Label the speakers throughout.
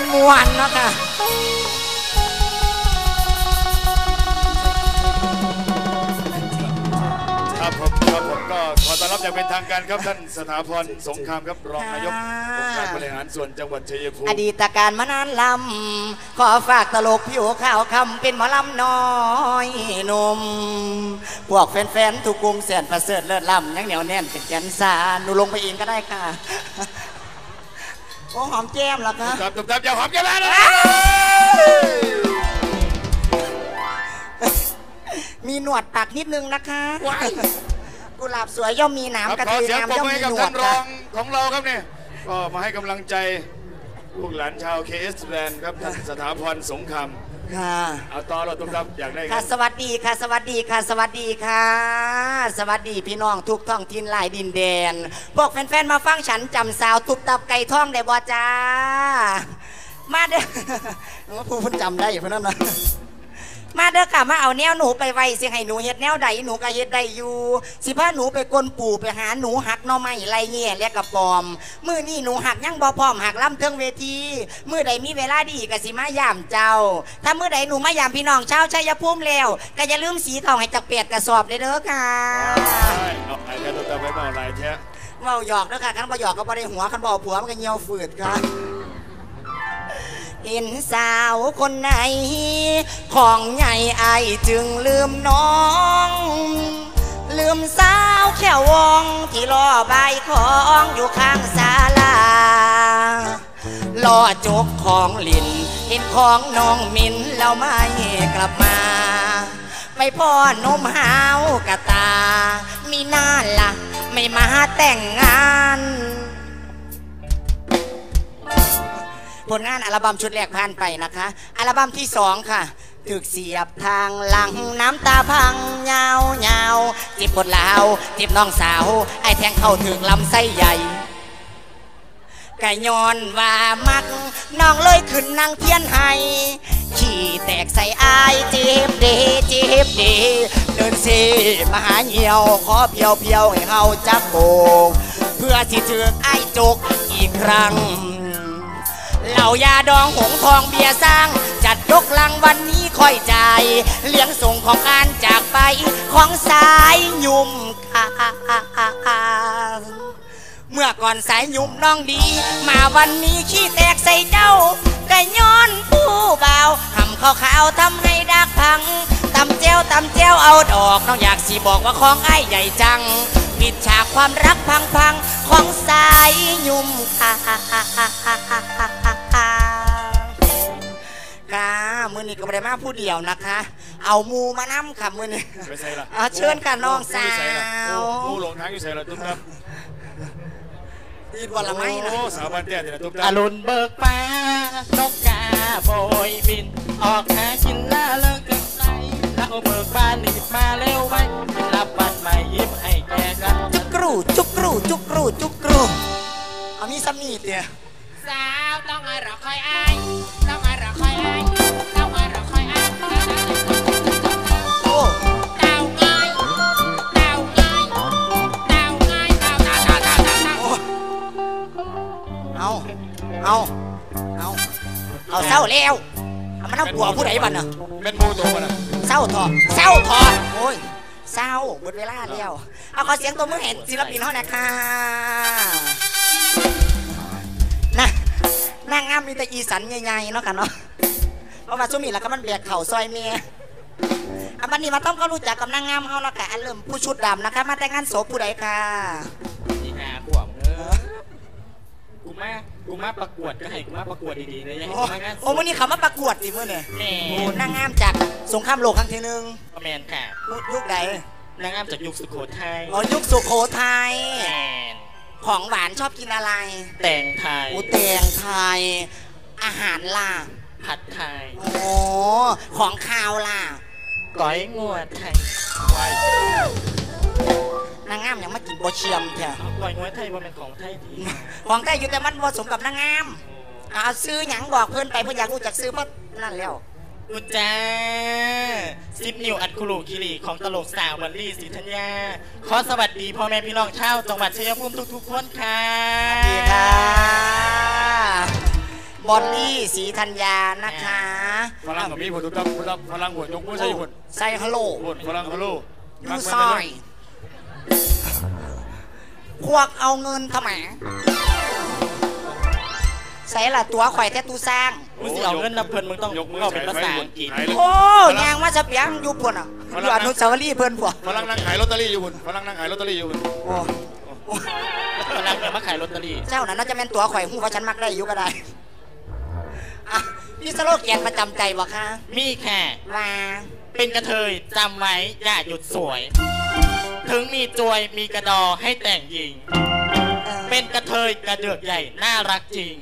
Speaker 1: นมวนเนาะค่ะ
Speaker 2: ครับผมครับผมก็ขอต้อนรับอย่างเป็นทางการครับท่านสถาพรสงครามครับรองนายกองค์การบริหารส่วนจังหวัดชัยภูมิ
Speaker 1: อดีตการมานานลำขอฝากตลกผิวขาวคำเป็นหมอลำน้อยหนุ่มพวกแฟนๆทุกกลุ่มแสนประเสริฐเลิศลำยังเหนียวแน่นเป็นแกนสาหนูลงไปเองก็ได้ค่ะ โอ้หอมแก้มเหรอคะ
Speaker 2: ครับจับจับอย่าหอมแก้มนะ
Speaker 1: มีหนวดปักนิดนึงนะคะกุหลาบสวยย่อมมีหนามกระ
Speaker 2: ขอ
Speaker 1: เทย
Speaker 2: เสียง
Speaker 1: งาม
Speaker 2: ปรบ
Speaker 1: ย่อม
Speaker 2: มีห้กับ
Speaker 1: หนวด
Speaker 2: ร
Speaker 1: ค่ะ
Speaker 2: องของเราครับเนี่ยก็มาให้กำลังใจลูกหลานชาวเคสแลนด์ครับท่านสถาพรสงคราม
Speaker 1: ค่ะ
Speaker 2: เอาต่อเราทุกท่านอยากได้
Speaker 1: ค่ะสวัสดีค่ะ สวัสดีค่ะ สวัสดีค่ะ สวัสดีพี่น้องทุกท้องถิ่นหลายดินแดน พวกแฟนๆมาฟังฉันจำสาวทุบตับไก่ท่องได้บ่จ้า มาเด้อว่าผู้เพิ่นจำได้อยู่เพิ่นนั่นนะ มาเด้อค่ะมาเอาแนวหนูไปไว้สิให้หนูเฮ็ดแนวใดหนูก็เฮ็ดได้อยู่ สิพาหนูไปกลนปู่ไปหาหนูหักหน่อไม้ไรเงี้ยและกระปอม มื้อนี้หนูหักยังบ่พร้อมหักล่ำเทิงเวที มื้อใดมีเวลาดีก็สิมายามเจ้า ถ้ามื้อใดหนูมายามพี่น้องชาวชัยภูมิแล้วก็อย่าลืมสีเขาให้จักเปียดกระสอบเด้อเด้อค่ะ
Speaker 2: เอาไอ้แค่ทุกท่านไปเบาไรแท้
Speaker 1: เว้าหยอกเด้อค่ะคันบ่หยอกก็บ่ได้หัวคันบ่เอาผัวมันก็เหี่ยวฝืดค่ะ เห็นสาวคนไหน ของใหญ่ไอจึงลืมน้อง ลืมสาวแค่วงที่รอใบของอยู่ข้างศาลารอจกของลินเห็นของน้องมินแล้วไม่กลับมาไปพ่อนมหาวกะตา มีหน้าละไม่มาแต่งงาน ผลงานอัลบั้มชุดแรกผ่านไปนะคะ อัลบั้มที่สองค่ะถึกเสียบทางหลังน้ำตาพังยาวยาวจิบปวดลาวจิบน้องสาว ไอแทงเข้าถึงลำไส้ใหญ่กะย้อนว่ามักน้องเลยขึ้นนางเทียนให้ขี่แตกใส่อายเจ็บเดเจ็บเดเดินเซมาหาเหี่ยว ขอเพียวเพียวให้เฮาจับโบกเพื่อที่ถึกไอ้จกอีกครั้ง เหล่ายาดองหงทองเบียร์สร้าง จัดยกลังวันนี้ค่อยใจเลี้ยงส่งของการจากไปของสายยุ่มค่ะเมื่อก่อนสายยุ่มน้องดี มาวันนี้ขี้แตกใส่เจ้าไก่ย้อนผู้เบาทำข้าวขาวทำให้ดักพังตำเจ้วตำเจ้วเอาดอกน้องอยากสิบอกว่าของไอ้ใหญ่จังปิดฉากความรักพังๆของสายยุ่มค่ะ ค่ะมือนี้ก็ไม่ได้มาผู้เดียวนะคะ เอามูมานํค่ะมือนี้
Speaker 2: ไปใส่ละ
Speaker 1: เอาเชิญค่ะน้องสาว
Speaker 2: ผู้หลงทางอยู่ใส่ละทุกท่าน
Speaker 1: อีดวันละไม่นะ
Speaker 2: โอ้สาวบ้านเตี้ยนี่นะทุก
Speaker 3: อ
Speaker 2: ท่าน
Speaker 3: รุณเบิกฟ้านกกาโบยบิน ออกหากินล่าเลิกกันไสแล้วเบิกฟ้ารีบมาเร็วไว้รับวันใหม่ยิ้มให้แกกัน
Speaker 1: จุกกรูจุกกรูจุกกรูจุกกรูเอามีซัมมีดเนี่ย
Speaker 4: สาวต้องอร่อยคอยอายต้องอร่อยคอยอาย
Speaker 1: แล้วเอามันเอาผัวผู้ใดบ้านน่ะ
Speaker 2: เป็นหมูตัวมันนะ
Speaker 1: เศร้าทอเศร้าทอโอ้ยเศร้าหมดเวลาแล้วเอาขอเสียงตัวมือเห็นศิลปินเขาหน่อยค่ะนะนางงามมีแต่อีสันใหญ่ๆเนาะค่ะเนาะเพราะว่าช่วงนี้แล้วก็มันแบกเข่าซอยเมียอันวันนี้มาต้องก็รู้จักกับนางงามเขาเนาะค่ะอันเริ่มผู้ชุดดำนะคะ มาแต่งงานศพผู้ใดค่ะ
Speaker 3: กูมากูมาประกวดก็ให้กูมาประกวดดีๆเลยอย่าให้
Speaker 1: โอ้
Speaker 3: กูมางาน
Speaker 1: โอ้วันนี้เขามาประกวดดิมื่อเนี่ย
Speaker 3: แม่
Speaker 1: โอ้นางงามจากสงครามโลกครั้งที่หนึ่ง
Speaker 3: แมนค่ะ
Speaker 1: ยุคใด
Speaker 3: นางงามจากยุคสุโขทัย
Speaker 1: อ๋อยุคสุโขทัย
Speaker 3: แมน
Speaker 1: ของหวานชอบกินอะไร
Speaker 3: แต่งไทย
Speaker 1: อูแตงไทย อาหารล่ะ
Speaker 3: ผัดไทย
Speaker 1: โอ้ของข้าวล่ะ
Speaker 3: ก้อยงัวไทย
Speaker 1: นางงามยังมากินบะเชียมแท้
Speaker 3: เอาก้อยงัวไทยว่าเป็นของไทยดี
Speaker 1: ของแต่อยู่แต่มันผสมกับนางงามเอาซื้อหยังบอกเพื่อนไปเพื่อนอยากรู้จักซื้อเพราะนั่นแล้ว
Speaker 3: อุจจ้าซิปนิวอัดคุรุคิริของตลกสาวบัลลี่ศรีธัญญาขอสวัสดีพ่อแม่พี่น้องชาวจังหวัดชัยภูมิทุกๆคนค่ะ
Speaker 1: ดีค่ะบบอลลี่สีธัญญานะคะ
Speaker 2: ฝรั่งกับมีผลทุกทับทุกทับฝรั่งหัวยกมือใส่ผล
Speaker 1: ใส่ฮัลโหล
Speaker 2: ผลฝรั่งฮัลโหล
Speaker 1: ยูซอย ควักเอาเงินทำไมใส่ละตัวข่อยแต่ตูสร้าง
Speaker 3: มึงสิเอาเงินนับเพิ่นมึงต้อง
Speaker 2: ยกมือ
Speaker 3: เอาเป็นภาษาอังกฤษ
Speaker 2: ขายเลย
Speaker 1: โอ้ยางมาจะเปียงอยู่ปุ่นอะอยู่อนุสาวรีย์เพิ่นพวก
Speaker 2: ฝรั่งนั่งขายลอตเตอรี่อยู่ผลฝรั่งนั่งขายลอตเตอรี่อยู่ผล
Speaker 1: โอ้
Speaker 3: กำลังจะมาขายลอตเตอรี่
Speaker 1: เจ้านั้นน่าจะเป็นตัวข่อยหูว่าฉันมักได้อยู่ก็ได้อะนี่สโลแกนประจำใจบ่คะ
Speaker 3: มีแค่
Speaker 1: ว่า
Speaker 3: เป็นกระเทยจำไว้อย่าหยุดสวย ถึงมีจวยมีกระดอให้แต่งหญิง
Speaker 1: เออ
Speaker 3: เป็นกระเทยกระเดือกใหญ่ น่ารักจริง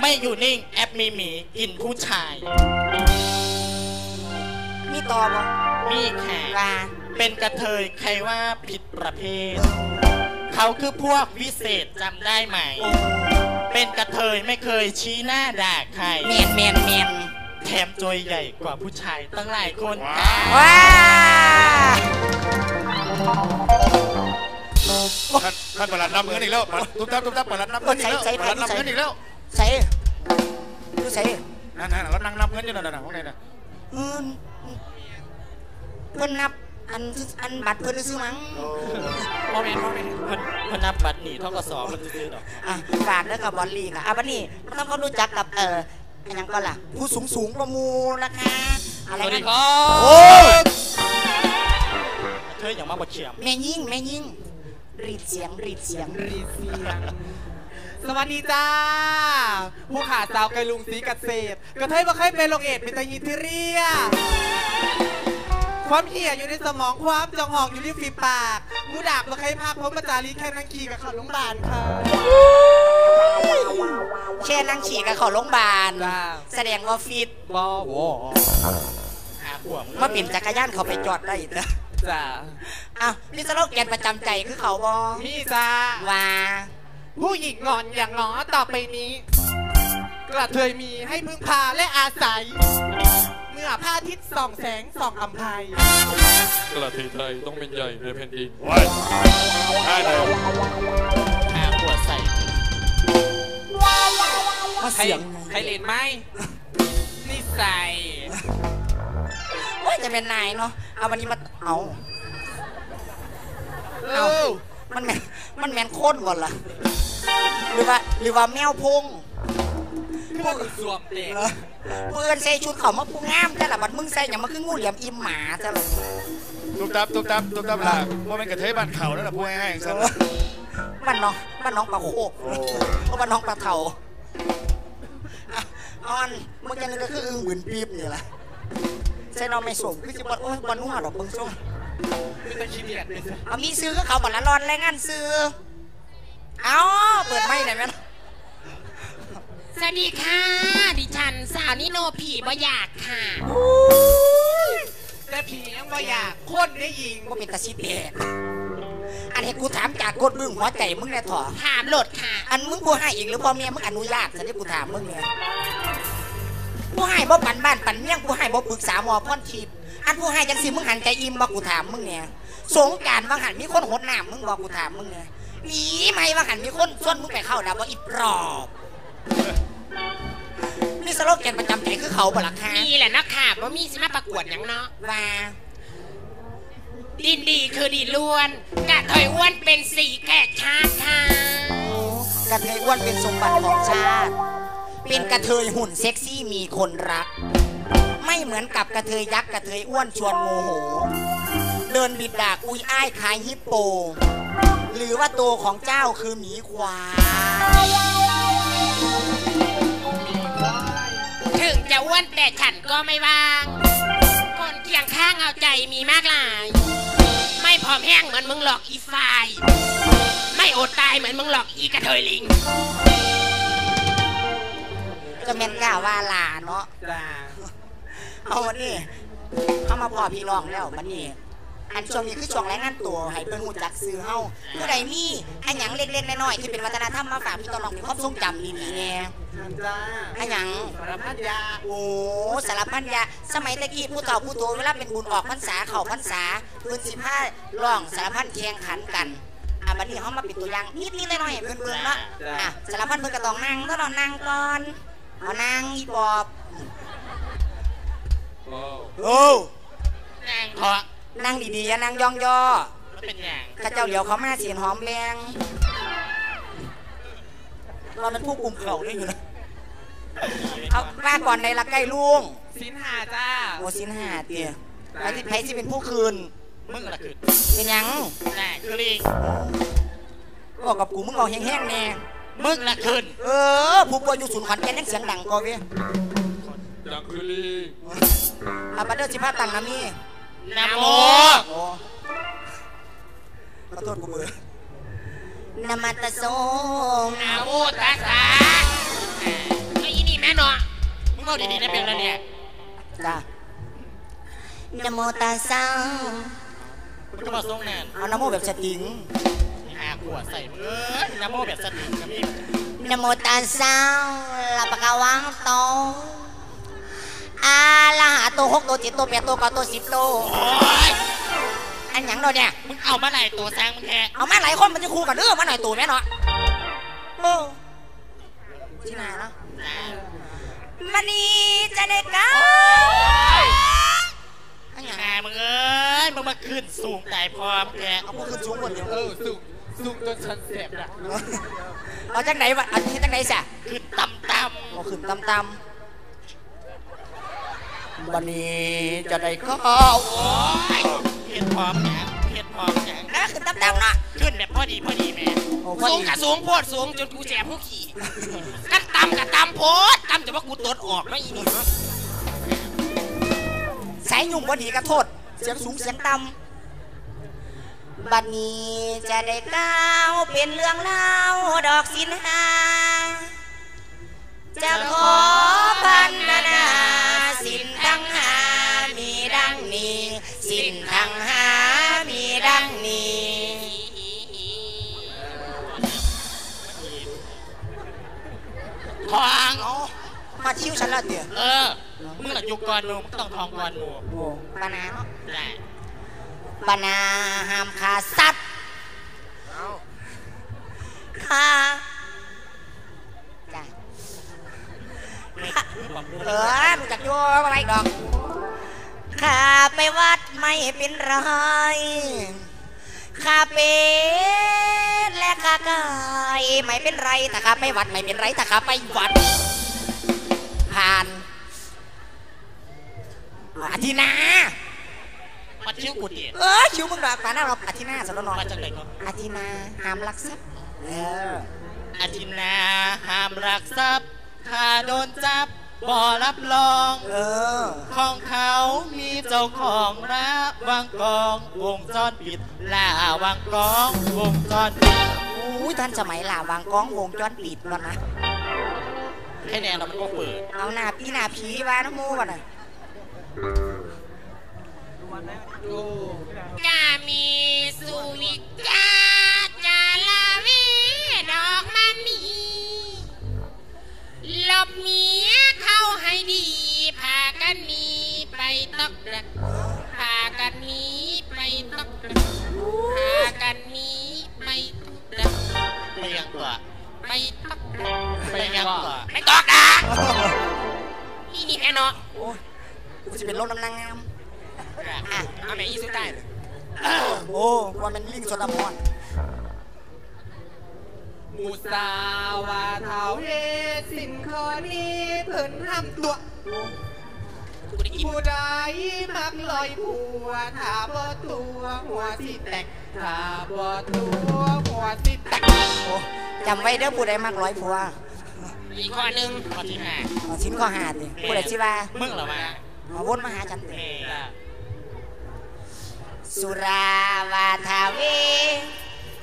Speaker 3: ไม่อยู่นิ่งแอปมีหมีกินผู้ชาย
Speaker 1: มีต่อบ่
Speaker 3: มีแค่
Speaker 1: ว่า
Speaker 3: เป็นกระเทยใครว่าผิดประเภท เขาคือพวกวิเศษจำได้ไหม เป็นกระเทยไม่เคยชี้หน้าด่าใคร
Speaker 1: เมียนเมียนเมียน
Speaker 3: แถมจวยใหญ่กว่าผู้ชายตั้งหลายคน
Speaker 1: ว้า
Speaker 2: ท่านท่านประหลัดนำเงินอีกแล้วทุกทับทุกทับประหลัดนำเงินอีกแล้วประหลัดนำเงินอีกแล้ว
Speaker 1: ใส่ดูใส่
Speaker 2: นั่นนั่นเรานั่งนับเงินอยู่นั่นน่ะของไหนน่ะ
Speaker 1: เงินเพิ่นนับอันอันบัตรเพิ่นซื้อมั้ง
Speaker 3: โมเมนต์โมเมนต์เพิ่นเพิ่นนับบัตรหนีเท่ากับสอบมันซื้อๆดอก
Speaker 1: อะฝากด้วยกับบอลลี่ค่ะอะบันนี้มันต้องเขารู้จักกับเอ่ออันยังก็ล่ะ ผู้สูงสูงประมูลนะคะ อะไร
Speaker 3: สวัสดี
Speaker 1: นะ
Speaker 3: ครับ
Speaker 1: โอ้ย
Speaker 3: เธออย่างมาบดเฉียม
Speaker 1: แม่ยิ่งแม่ยิ่งรีดเสียงรีดเสียง
Speaker 5: รีเสียง สวัสดีจ้า ผู้ขาสาวไกลลุงสีเกษตรกระเทยบ่เคยเป็นโรคเอดส์เป็นตาฮิทิเรีย ความเหี้ยอยู่ในสมองความจองหอกอยู่ที่ฝีปากมูดาบบ่เคยพาพบประจารีแค่นังขี่กับเขาโรงพยาบาลค่ะ
Speaker 1: แช่นั่งฉี่กับเขาโรงพยาบาล
Speaker 5: จ้า
Speaker 1: แสดงว่าฟิต
Speaker 5: บอวอ
Speaker 3: หาขวบ
Speaker 1: มาเปลี่ยนจักรยานเขาไปจอดได้อีกนะ
Speaker 5: จ้า
Speaker 1: อ้าวนี่สโลแกนประจำใจคือเขาบอ
Speaker 5: มีจ้า
Speaker 1: ว่า
Speaker 5: ผู้หญิงงอนอย่างง้อต่อไปนี้ กระเทยมีให้พึ่งพาและอาศัย เมื่อพระอาทิตย์ส่องแสงส่องอำไพ
Speaker 6: กระเทยไทยต้องเป็นใหญ่ในแผ่นดิน
Speaker 2: ว้ยได้เลย
Speaker 3: หาขวดใส่
Speaker 1: มา
Speaker 5: ใคร
Speaker 1: เสียง
Speaker 5: ใครเล่นไหมนิสัย
Speaker 1: ว่าจะเป็นนายเนาะเอาวันนี้มาเอา
Speaker 5: เอ้า
Speaker 1: มันแมนมันแมนโคตรก่อนล่ะหรือว่าหรือว่าแมวพง
Speaker 5: พวกสวมเด็ก
Speaker 1: เหรอเพื่อนใส่ชุดเขามาพูงามแต่ละบัดมึงใส่อย่างมาคืองูเหลี่ยมอิ่มหมาแต่ละ
Speaker 2: ทุกทับทุกทับทุกทับล่ะว่าเป็นกระเทยบ้านเขานั่นแหละพูดง่ายๆอย่างนั้น
Speaker 1: บ้านน้องบ้านน้องปลาโคกเพราะบ้านน้องปลาเทาอะออนมึงจะนึกก็คืออึ้งบืนปี๊บนี่แหละ ใส่น้องไม่ส่งคือจะบอลโอ้ยบอลนุ่งหรอกเบิ่งส่ง
Speaker 5: เป็นตะขี้เดียดเลยจ้ะ
Speaker 1: เอามีซื้อก็เขาบัตรละรอนแรงงานซื้อเอาเปิดไม่ได้ไหมล่ะ
Speaker 4: สวัสดีค่ะ ดิฉันสาวนิโนผีบ่อยากค่ะ
Speaker 5: แต่ผียังบ่อยากคนได้ยิง
Speaker 1: ว่าเป็นตาชิเดกอันนี้กูถามจากกดมึงหัวใจมึงเนี่ยถอ
Speaker 4: ถามโหลดค่ะ
Speaker 1: อันมึงผู้ให้อีกหรือพ่อเมียมึงอนุญาตฉันได้กูถามมึงเนี่ย ผู้ให้บ่ปันบ้านปันเมี่ยงผู้ให้บ่ปรึกษาหมอพ่อนทิพย์อันผู้ให้จังสิมึงหันใจอิ่มบ่กูถามมึงเนี่ยสงกรารว่าหันมีคนหดน้ำมึงบอกกูถามมึงเนี่ยหนีไหมว่าหันมีคนส่วนมึงไปเข้าดาวว่าอีปลอบนี่สโลแกนประจำใจคือเขาบ่ล่ะคะ
Speaker 4: มีแหละนะค่ะว่ามีสิมาประกวดอย่างเนาะ
Speaker 1: ว่า
Speaker 4: ดินดีคือดีล้วนกะถอยอ้วนเป็นสีแก่ชาติค่ะ
Speaker 1: กระเทยอ้วนเป็นสมบัติของชาติ เป็นกระเทยหุ่นเซ็กซี่มีคนรัก ไม่เหมือนกับกระเทยยักษ์กระเทยอ้วนชวนโมโห เดินบิดดากอุยอ้ายคลายฮิปโป หรือว่าตัวของเจ้าคือหมีควาย
Speaker 4: ถึงจะอ้วนแต่ฉันก็ไม่ว่าง คนเคียงข้างเอาใจมีมากหลาย ไม่ผอมแห้งเหมือนมึงหลอกอีไฟายไม่อดตายเหมือนมึงหลอกอีกระเทยลิง
Speaker 1: จะเมนกล้าว่าลาเนาะ
Speaker 5: จ้า
Speaker 1: เอาวันนี้เข้ามาพอพี่รองแล้ววันนี้อันช่วงนี้คือช่วงแรงงานตัวให้เพิ่นหูจักซื้อเฮาผู้ใดมีอันหยังเล็กๆน้อยๆที่เป็นวัฒนธรรมมาฝากพี่ตอนน้องมีความทรงจำดีๆแน่
Speaker 5: จ้า
Speaker 1: อันหยัง
Speaker 5: สารพัดยา
Speaker 1: โอ้สารพันยาสมัยตะกี้ผู้เฒ่าผู้โตเวลาเป็นบุญออกพรรษาเข้าพรรษาพื้นสิบห้าร้องสารพันแข่งขันกันอะบัดนี้เขามาเป็นตัวอย่างนิดๆหน่อยๆให้เพื่อนๆเนาะอะสารพันเพื่อนก็ต้องนั่งต้องนอนนั่งก่อน เอานางอีปอบ
Speaker 6: ว้าว
Speaker 1: โอ้
Speaker 3: นางเถาะ
Speaker 1: นางดีๆอย่านางยองย่อ
Speaker 3: มันเป็นอย่าง
Speaker 1: ข้าเจ้าเหลียวเขามาเสียนหอมแบงเราเป็นผู้กลุ่มเขาด้วยอยู่นะเอามาก่อนในละใกล้ลุง
Speaker 5: สินหาจ้า
Speaker 1: โอสินหาเตี้ยไอ้ที่ไผสิเป็นผู้คืน
Speaker 3: มึงละคือ
Speaker 1: เป็นหยัง
Speaker 3: น่าคือลิง
Speaker 1: บอกกับกูมึงเอาแห้งๆแน่
Speaker 3: มึงละคืน
Speaker 1: เออผู้ป่วยอยู่ศูนย์ขอนแก่นยังเสียงดังกว่าเว้ย
Speaker 6: ดังคือลิง
Speaker 1: อาบัตเดอร์สิพาตังนะมี่
Speaker 3: นะโม
Speaker 1: โอ้ขอโทษกูมือนามาตะโซม
Speaker 4: อาวุธทักษะไอ้อีนี่แม่เนาะ
Speaker 3: มึงเอาดีๆได้เป็นแล้วเนี่ย
Speaker 1: จ้านะโมตัสสะ
Speaker 3: มึงก็มาส่งแนน
Speaker 1: เอานะโมแบบสติง
Speaker 3: หาขวดใส่มึงเอ้ยนะโมแบบสติกับพี่
Speaker 1: นะโมตัสสะลาปะกาวังโตอาละหาโตหกโตเจ็ดโตแปดโตเก้าโตสิบโต
Speaker 3: โอ้ย
Speaker 1: อันหยังเนาะเนี่ย
Speaker 3: มึงเอามาไหนตัวสร้างมึงแค่
Speaker 1: เอามาหลายคนมันจะคู่กันเออมาหน่อยตู่แม่เนาะโอ้ที่ไหนเนาะมันนี่จะได้กันอันหยัง
Speaker 3: หามึงเอ้ยมึงมาขึ้นสูงตายพร้อมแก
Speaker 1: เอาพวกขึ้นสูงกว่าเดียว
Speaker 5: เออสูง สูงจนฉันเสียบนะ
Speaker 1: เอาจังไหนวะเอาที่จังไหนสะ
Speaker 3: ขึ้นต่ำต่
Speaker 1: เอาขึ้นตำตำวันนี้จะได้ก็ำ
Speaker 3: โอ้ยเพียรพร้อมแกเพียรพร้อมแก
Speaker 1: แล้วขึ้นตำตำเนาะ
Speaker 3: ขึ้นแบบพอดีพอดีแม่
Speaker 1: โอ้พอ
Speaker 4: สูง
Speaker 1: ดี
Speaker 4: กับสูงโพดสูงจนกูแสบผู้ขี่กันตำกับตำโพดตำจะว่ากูตดออกไม่อีนี่
Speaker 1: สายยุ่งพอดีก็โทษ เสียงสูงเสียงต่ำ บัดนี้จะได้ก้าวเป็นเรื่องเล่าดอกสินหา จะขอพันนานาสินทั้งหา มีดังนี้ สินทั้งหา มีดังนี้
Speaker 3: ทอง
Speaker 1: เอามาชิวฉันละเตี๋ย
Speaker 3: เออมึงหลักยุกก่อนหนูมึงต้องทองก่อนหนู
Speaker 1: โอ้ปานาเนาะ
Speaker 3: ได้
Speaker 1: ปานาห้ามขาสัตว์ขาจ้ะเออรู้จักโย่อะไรดอกข้าไปวัดไม่เป็นไรข้าเป็นและข้ากายไม่เป็นไรถ้าข้าไปวัดไม่เป็นไรถ้าข้าไปวัด ผ่านอาทินา
Speaker 3: มาชิวกูดิ
Speaker 1: เออชิวมึงดอกป่านนั้นเราอาทินาสนนอง
Speaker 3: มาจากไหนก็
Speaker 1: อาทินาห้ามลักทรัพย์เออ
Speaker 3: อาทินนาห้ามรักทรัพย์ถ้าโดนจับบ่รับรอง
Speaker 1: เออ
Speaker 3: ของเขามีเจ้าของระวังกองวงจรปิดล่าวังกองวงจรปิด
Speaker 1: อุ้ยทันสมัยล่ะวางกล้องวงจรปิดแล้วนะ
Speaker 3: แค่แนนเรามันก็เปิด
Speaker 1: เอาหน้าพี่หน้าผีว่าน้ำมูวะน่ะ
Speaker 4: กามีสุวิจาจาลาวีดอกมันนีหลบเมียเข้าให้ดีพากันหนีไปตอกดักพากันหนีไปตอกดักพากันหนีไปตอกดัก
Speaker 3: ไปยังตัว
Speaker 4: ไปตอกดัก
Speaker 3: ไปยังตัว
Speaker 4: ไปตอกดักอีนี่แค่เนาะ
Speaker 1: โอ้ยกูจะเป็นลมน้ำนางงาม อะ
Speaker 4: เอาแม่อีสุดได้เลย
Speaker 1: โอ้ว่ามันลิงสดามอน
Speaker 5: มูสาวาเท้าเฮสินคอนี้เพิ่นห้ำตัว
Speaker 4: กูได้กิน
Speaker 5: ผู้ใดมักลอยผัวถ้าบ่ตัวหัวสิแตกถ้าบ่ตัวหัวสิแตก
Speaker 1: โอ้จำไว้เด้อผู้ใดมากร้อยผัว
Speaker 4: อีกข้อหนึ่ง
Speaker 3: ข้อที่ห้า
Speaker 1: เอาชิ้นข้อหาดิผู้ใดชิว่า
Speaker 3: มึงเหรอมา
Speaker 1: เอาวนมาหาฉันเถ
Speaker 3: เอ
Speaker 1: อะ
Speaker 3: อ
Speaker 1: สุราวาทาเว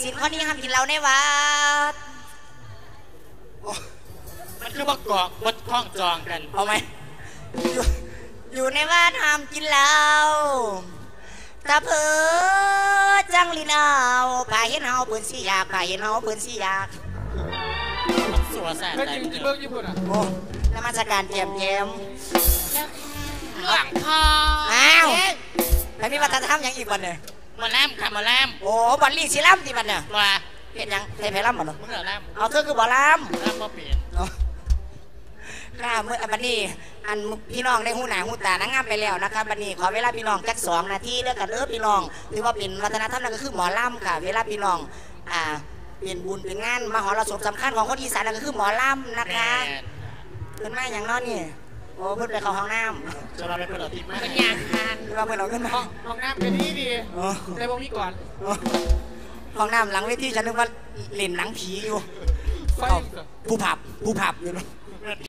Speaker 1: สินข้อนี้ห้ามกินเหล้าในวัด
Speaker 3: มันคือบักกอกบดคล้องจองกัน
Speaker 1: เอาไหมอยู่อยู่ในวัดห้ามกินเหล้าถ้าเพอจังลินเอาพาเห็นเฮาเปืนสีอยากพาเห็นเฮาเปืนสีอยาก
Speaker 3: มันสัวแสบ
Speaker 5: เพิ่น
Speaker 3: ใจ
Speaker 5: ยิง
Speaker 3: มึง
Speaker 5: ที่
Speaker 3: เด้
Speaker 5: เบิ่
Speaker 3: อง
Speaker 5: ญี่ปุ่นอะ
Speaker 1: โอ้นมัสการแจมแจม
Speaker 4: หลวงพ่อ
Speaker 1: อ้าว ไปมีวัฒนธรรมหยังอีกวันเนี่ย
Speaker 3: มาแลมค่ะมาแลม
Speaker 1: โอ้บัลลี่ศิลัมที่บันเนี่ย
Speaker 3: ว่า
Speaker 1: เห็นยังใส่ไผ่ลัมบ่เนาะ
Speaker 3: มึงเหรอแลม
Speaker 1: เอาเธอคือบ่ลัม
Speaker 3: แลมมาเปลี่ยน
Speaker 1: เนาะค่ะเมื่อบันนี้อันพี่น้องได้หูหนาหูตานางงามไปแล้วนะคะบันนี้ขอเวลาพี่น้องจักสองนาทีเด้อกันเออพี่น้องถือว่าเป็นวัฒนธรรมนั่นก็คือหมอลำค่ะ เวลาพี่น้องอ่าเป็นบุญเป็นงานมหรสพสำคัญของคนอีสานนั่นก็คือหมอลำนะคะขึ้นมาอย่างน้อยนี่โอ้เพิ่นไปเข้าห้องน้
Speaker 3: จะเราไปเปิดติดไหม
Speaker 4: เป็นอย่างทานำ
Speaker 1: หรือว่าเพิ่นเอาขึ้นมา
Speaker 5: ห้องห้องน้ำกันนี่ดี
Speaker 1: อ๋อ
Speaker 5: ในวงนี้ก่อน
Speaker 1: ห้องน้ำหลังเวทีฉันนึกว่าเล่นหนังผีอยู่
Speaker 5: ไฟ
Speaker 1: เอาผู้ผับผู้ผับอยู่เนอะ